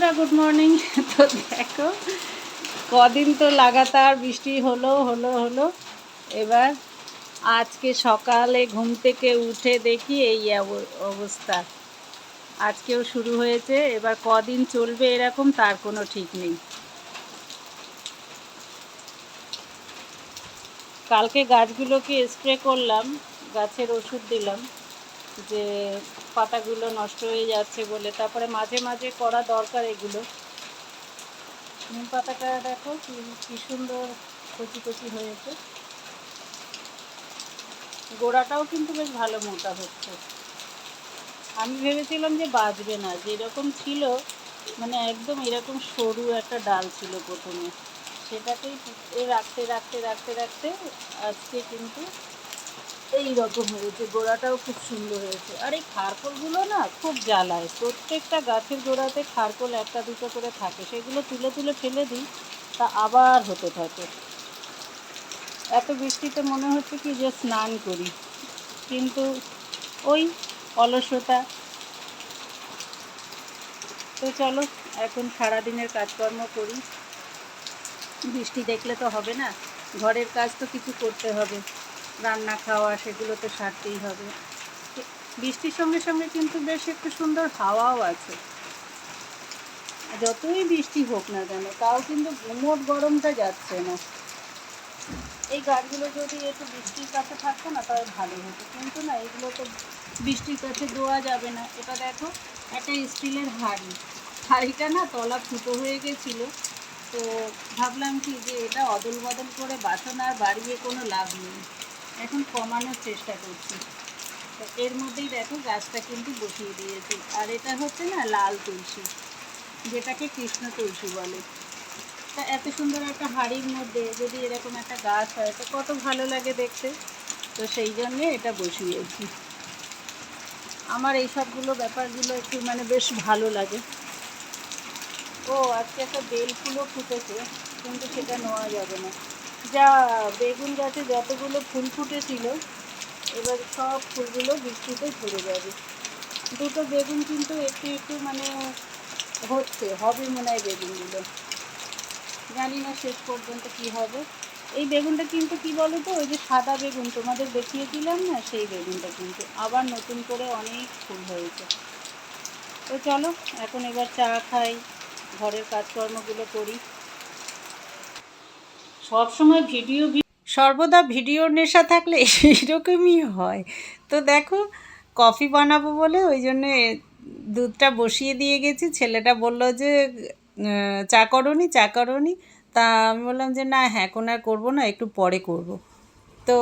বন্ধুরা good morning তো দেখো, কদিন তো লাগাতার বৃষ্টি হলো হলো হলো। এবার আজকে সকালে ঘুম থেকে উঠে দেখি এই অব- অবস্থা। আজকেও শুরু হয়েছে, এবার কদিন চলবে এরকম, তার কোনো ঠিক নেই। কালকে গাছগুলোকে স্প্রে করলাম, গাছের ওষুধ দিলাম। যে পাতাগুলো নষ্ট হয়ে যাচ্ছে বলে, তারপরে মাঝে মাঝে করা দরকার এগুলো। নিম পাতাটা দেখো কি সুন্দর কচি কচি হয়েছে। গোড়াটাও কিন্তু বেশ ভালো মোটা হচ্ছে। আমি ভেবেছিলাম যে বাঁচবে না, যেরকম ছিল মানে একদম এরকম সরু একটা ডাল ছিল প্রথমে। সেটাকেই রাখতে রাখতে রাখতে রাখতে আজকে কিন্তু এই রকম হয়েছে, গোড়াটাও খুব সুন্দর হয়েছে। আর এই খারকোলগুলো না খুব জ্বালায়। প্রত্যেকটা গাছের গোড়াতে খারকোল একটা দুটো করে থাকে। সেগুলো তুলে তুলে ফেলে দিই, তা আবার হতে থাকে। এত বৃষ্টিতে মনে হচ্ছে কি যে স্নান করি। কিন্তু ওই অলসতা। তো চলো, এখন সারাদিনের কাজকর্ম করি। বৃষ্টি দেখলে তো হবে না। ঘরের কাজ তো কিছু করতে হবে। রান্না, খাওয়া সেগুলো তো সারতেই হবে। বৃষ্টির সঙ্গে সঙ্গে কিন্তু বেশ একটু সুন্দর হাওয়াও আছে। যতই বৃষ্টি হোক না কেন, তাও কিন্তু গুমোট গরমটা যাচ্ছে না। এই গাছগুলো যদি একটু বৃষ্টির কাছে থাকতো না, তাহলে ভালো হতো। কিন্তু না, এগুলো তো বৃষ্টির কাছে দেওয়া যাবে না। এটা দেখো, একটা স্টিলের হাঁড়ি। হাঁড়িটা না তলা ফুটো হয়ে গেছিল। তো ভাবলাম কি যে এটা অদল বদল করে বাসন আর বাড়িয়ে কোনো লাভ নেই। এখন কমানোর চেষ্টা করছি। তো এর মধ্যেই দেখো গাছটা কিন্তু বসিয়ে দিয়েছি। আর এটা হচ্ছে না লাল তুলসী, যেটাকে কৃষ্ণ তুলসী বলে। তা এত সুন্দর একটা হাড়ির মধ্যে যদি এরকম একটা গাছ হয়, তো কত ভালো লাগে দেখতে। তো সেই জন্যে এটা বসিয়েছি। আমার এই সবগুলো ব্যাপারগুলো একটু মানে বেশ ভালো লাগে। ও, আজকে একটা বেল ফুলও ফুটেছে, কিন্তু সেটা নেওয়া যাবে না। যা বেগুন গাছে যতগুলো ফুল ফুটেছিল, এবার সব ফুলগুলো বৃষ্টিতে ঝরে যাবে। দুটো বেগুন কিন্তু একটু একটু মানে হচ্ছে, হবে মনে হয় বেগুনগুলো। জানি না শেষ পর্যন্ত কি হবে। এই বেগুনটা কিন্তু কি বলো তো ওই যে সাদা বেগুন তোমাদের দেখিয়েছিলাম না, সেই বেগুনটা কিন্তু আবার নতুন করে অনেক ফুল হয়েছে। তো চলো, এখন এবার চা খাই, ঘরের কাজকর্মগুলো করি। সবসময় ভিডিও সর্বদা ভিডিওর নেশা থাকলে এইরকমই হয়। তো দেখো, কফি বানাবো বলে ওই জন্যে দুধটা বসিয়ে দিয়ে গেছি। ছেলেটা বলল যে চা করনি চা করনি। তা আমি বললাম যে, না হ্যাঁ এখন আর করব না, একটু পরে করব। তো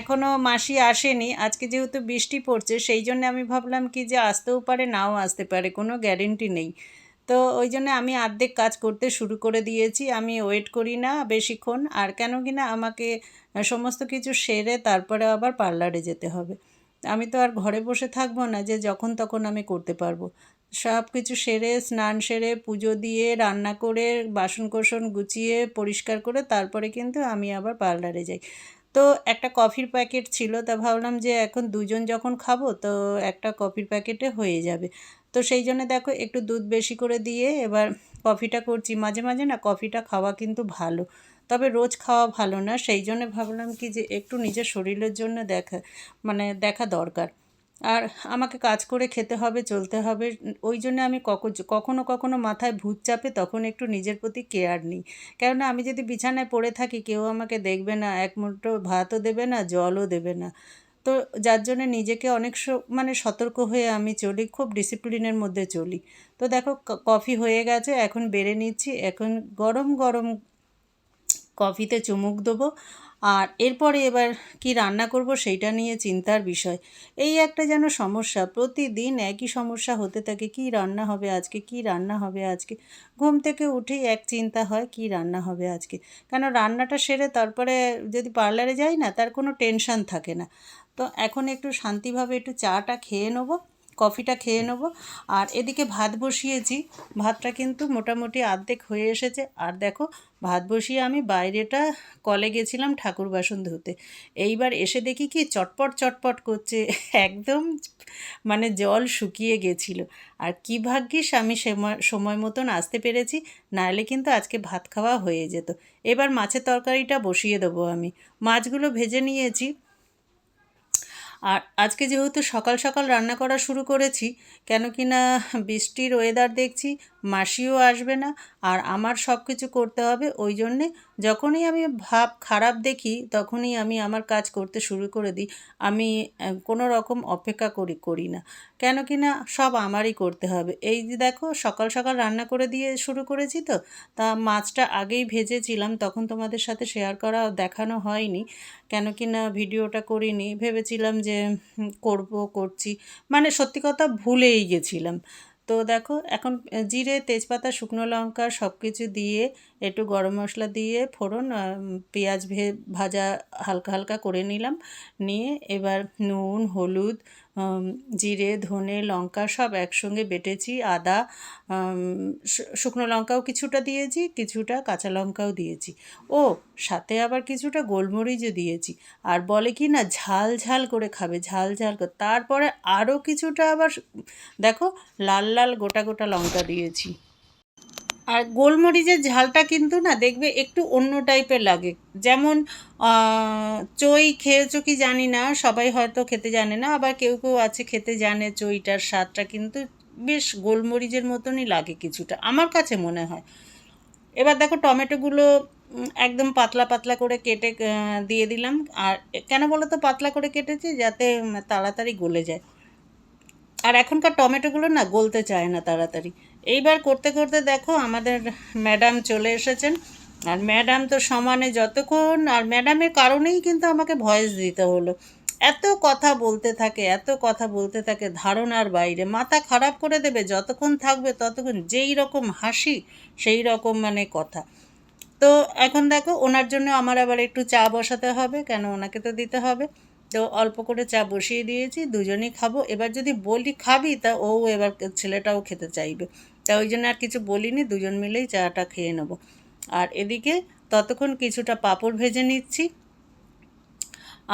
এখনও মাসি আসেনি। আজকে যেহেতু বৃষ্টি পড়ছে, সেই জন্য আমি ভাবলাম কি যে, আসতেও পারে, নাও আসতে পারে, কোনো গ্যারেন্টি নেই। তো ওই জন্য আমি অর্ধেক কাজ করতে শুরু করে দিয়েছি। আমি ওয়েট করি না বেশিক্ষণ। আর কেন কি না আমাকে সমস্ত কিছু সেরে তারপরে আবার পার্লারে যেতে হবে। আমি তো আর ঘরে বসে থাকব না যে যখন তখন আমি করতে পারব। সব কিছু সেরে, স্নান সেরে, পুজো দিয়ে, রান্না করে বাসন কোসন গুছিয়ে, পরিষ্কার করে তারপরে কিন্তু আমি আবার পার্লারে যাই। তো একটা কফির প্যাকেট ছিল, তা ভাবলাম যে এখন দুজন যখন খাব, তো একটা কফির প্যাকেটে হয়ে যাবে। তো সেই জন্য দেখো একটু দুধ বেশি করে দিয়ে এবার কফিটা করছি। মাঝে মাঝে না কফিটা খাওয়া কিন্তু ভালো, তবে রোজ খাওয়া ভালো না। সেই জন্য ভাবলাম কি যে একটু নিজের শরীরের জন্য দেখা মানে দেখা দরকার। আর আমাকে কাজ করে খেতে হবে, চলতে হবে। ওই জন্য আমি কখ- কখনো কখনো মাথায় ভূত চাপে তখন একটু নিজের প্রতি কেয়ার নিই। কেননা আমি যদি বিছানায় পড়ে থাকি, কেউ আমাকে দেখবে না, এক মুঠো ভাতও দেবে না, জলও দেবে না। তো যার জন্য নিজেকে অনেক মানে সতর্ক হয়ে আমি চলি, খুব ডিসিপ্লিনের মধ্যে চলি। তো দেখো কফি হয়ে গেছে, এখন বেড়ে নিচ্ছি, এখন গরম গরম কফিতে চুমুক দেবো। আর এরপরে এবার কি রান্না করব সেইটা নিয়ে চিন্তার বিষয়। এই একটা যেন সমস্যা, প্রতিদিন একই সমস্যা হতে থাকে, কি রান্না হবে আজকে, কি রান্না হবে আজকে? ঘুম থেকে উঠেই এক চিন্তা হয়, কি রান্না হবে আজকে? কেন রান্নাটা সেরে তারপরে যদি পার্লারে যাই না, তার কোনো টেনশন থাকে না। তো এখন একটু শান্তিভাবে একটু চাটা খেয়ে নেব। কফিটা খেয়ে নেব। আর এদিকে ভাত বসিয়েছি। ভাতটা কিন্তু মোটামুটি আর্ধেক হয়ে এসেছে। আর দেখো, ভাত বসিয়ে আমি বাইরেটা কলে গেছিলাম ঠাকুর বাসন ধুতে। এইবার এসে দেখি কি চটপট চটপট করছে। একদম মানে জল শুকিয়ে গেছিল। আর কি ভাগ্যিস আমি সময় মতন আসতে পেরেছি। নাহলে কিন্তু আজকে ভাত খাওয়া হয়ে যেত। এবার মাছের তরকারিটা বসিয়ে দেবো আমি। মাছগুলো ভেজে নিয়েছি। আর আজকে যেহেতু সকাল সকাল রান্না করা শুরু করেছি, কেন কি না বৃষ্টির ওয়েদার দেখছি মাসিও আসবে না, আর আমার সব কিছু করতে হবে। ওই জন্যে যখনই আমি ভাব খারাপ দেখি, তখনই আমি আমার কাজ করতে শুরু করে দিই। আমি কোনো রকম অপেক্ষা করি করি না। কেন কি না, সব আমারই করতে হবে। এই যে দেখো, সকাল সকাল রান্না করে দিয়ে শুরু করেছি তো, তা মাছটা আগেই ভেজেছিলাম, তখন তোমাদের সাথে শেয়ার করা, দেখানো হয়নি। কেন কি না, ভিডিওটা করিনি। ভেবেছিলাম যে করব, করছি। মানে সত্যি কথা, ভুলেই গেছিলাম। তো দেখো এখন জিরে তেজপাতা শুকনো লঙ্কা সব কিছু দিয়ে একটু গরম মশলা দিয়ে ফোড়ন পেঁয়াজ ভে, ভাজা হালকা হালকা করে নিলাম। নিয়ে এবার নুন, হলুদ জিরে, ধনে, লঙ্কা সব একসঙ্গে বেটেছি, আদা শুকনো লঙ্কাও কিছুটা দিয়েছি, কিছুটা কাঁচা লঙ্কাও দিয়েছি। ও, সাথে আবার কিছুটা গোলমরিচও দিয়েছি। আর বলে কি না, ঝাল ঝাল করে খাবে, ঝাল ঝাল করে তারপরে আরও কিছুটা আবার দেখো, লাল লাল গোটা গোটা লঙ্কা দিয়েছি। আর গোলমরিচের ঝালটা কিন্তু না দেখবে একটু অন্য টাইপের লাগে। যেমন চই খেয়েছো কি জানি না, সবাই হয়তো খেতে জানে না, আবার কেউ কেউ আছে খেতে জানে চইটার স্বাদটা কিন্তু বেশ গোলমরিচের মতনই লাগে কিছুটা, আমার কাছে মনে হয়। এবার দেখো টমেটোগুলো একদম পাতলা পাতলা করে কেটে দিয়ে দিলাম। আর কেন বলো তো পাতলা করে কেটেছি যাতে তাড়াতাড়ি গলে যায়। আর এখনকার টমেটোগুলো না গলতে চায় না তাড়াতাড়ি। এইবার করতে করতে দেখো আমাদের ম্যাডাম চলে এসেছেন। আর ম্যাডাম তো সমানে যতক্ষণ, আর ম্যাডামের কারণেই কিন্তু আমাকে ভয়েস দিতে হলো। এত কথা বলতে থাকে, এত কথা বলতে থাকে ধারণার বাইরে। মাথা খারাপ করে দেবে, যতক্ষণ থাকবে ততক্ষণ। যেই রকম হাসি, সেই রকম মানে কথা। তো এখন দেখো, ওনার জন্য আমার আবার একটু চা বসাতে হবে, কেন ওনাকে তো দিতে হবে। তো অল্প করে চা বসিয়ে দিয়েছি, দুজনেই খাব। এবার যদি বলি খাবি, তা ও এবার ছেলেটাও খেতে চাইবে। তা ওই জন্য আর কিছু বলিনি, দুজন মিলেই চাটা খেয়ে নেব। আর এদিকে ততক্ষণ কিছুটা পাঁপড় ভেজে নিচ্ছি।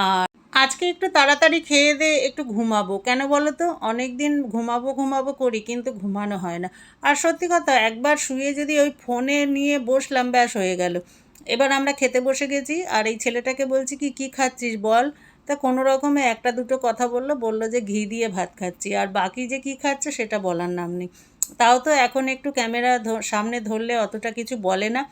আর আজকে একটু তাড়াতাড়ি খেয়ে দিয়ে একটু ঘুমাবো। কেন বলো তো? অনেক দিন ঘুমাবো ঘুমাবো করি, কিন্তু ঘুমানো হয় না। আর সত্যি কথা, একবার শুয়ে যদি ওই ফোনে নিয়ে বসলাম, ব্যাস হয়ে গেল। এবার আমরা খেতে বসে গেছি, আর এই ছেলেটাকে বলছি, কি কি খাচ্ছিস বল? তা কোনো রকমে একটা দুটো কথা বলল বলল যে, ঘি দিয়ে ভাত খাচ্ছি। আর বাকি যে কি খাচ্ছে, সেটা বলার নাম নেই। তাও তো এখন একটু ক্যামেরা সামনে ধরলে অতটা কিছু বলে না।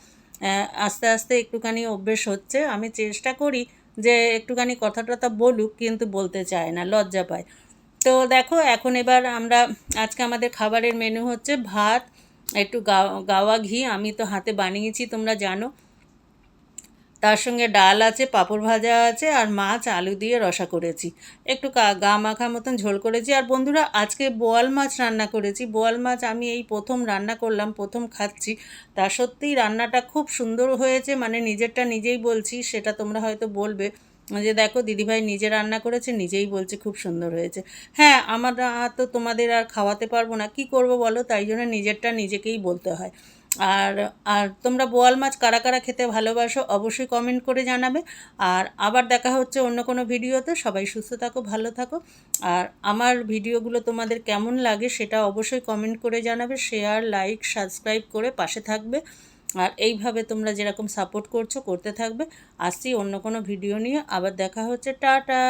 আস্তে আস্তে একটুখানি অভ্যেস হচ্ছে। আমি চেষ্টা করি যে একটুখানি কথা টথা বলুক, কিন্তু বলতে চায় না, লজ্জা পায়। তো দেখো, এখন এবার আমরা, আজকে আমাদের খাবারের মেনু হচ্ছে ভাত, একটু গাওয়া ঘি। আমি তো হাতে বানিয়েছি, তোমরা জানো। তার সঙ্গে ডাল আছে, পাঁপড় ভাজা আছে আর মাছ, আলু দিয়ে রসা করেছি। একটু গা- মাখা মতন ঝোল করেছি। আর বন্ধুরা, আজকে বোয়াল মাছ রান্না করেছি। বোয়াল মাছ আমি এই প্রথম রান্না করলাম, প্রথম খাচ্ছি। তা সত্যিই রান্নাটা খুব সুন্দর হয়েছে। মানে নিজেরটা নিজেই বলছি, সেটা তোমরা হয়তো বলবে। যে দেখো, দিদিভাই নিজে রান্না করেছে, নিজেই বলছে খুব সুন্দর হয়েছে। হ্যাঁ আমরা তো তোমাদের আর খাওয়াতে পারব না। কি করব বলো? তাই জন্য নিজেরটা নিজেকেই বলতে হয়। আর আর তোমরা বোয়াল মাছ কারা কারা খেতে ভালোবাসো অবশ্যই কমেন্ট করে জানাবে। আর আবার দেখা হচ্ছে অন্য কোনো ভিডিওতে। সবাই সুস্থ থাকো, ভালো থাকো। আর আমার ভিডিওগুলো তোমাদের কেমন লাগে সেটা অবশ্যই কমেন্ট করে জানাবে। শেয়ার লাইক সাবস্ক্রাইব করে পাশে থাকবে। আর এইভাবে তোমরা যেরকম সাপোর্ট করছ, করতে থাকবে। আসছি অন্য কোনো ভিডিও নিয়ে। আবার দেখা হচ্ছে। টাটা!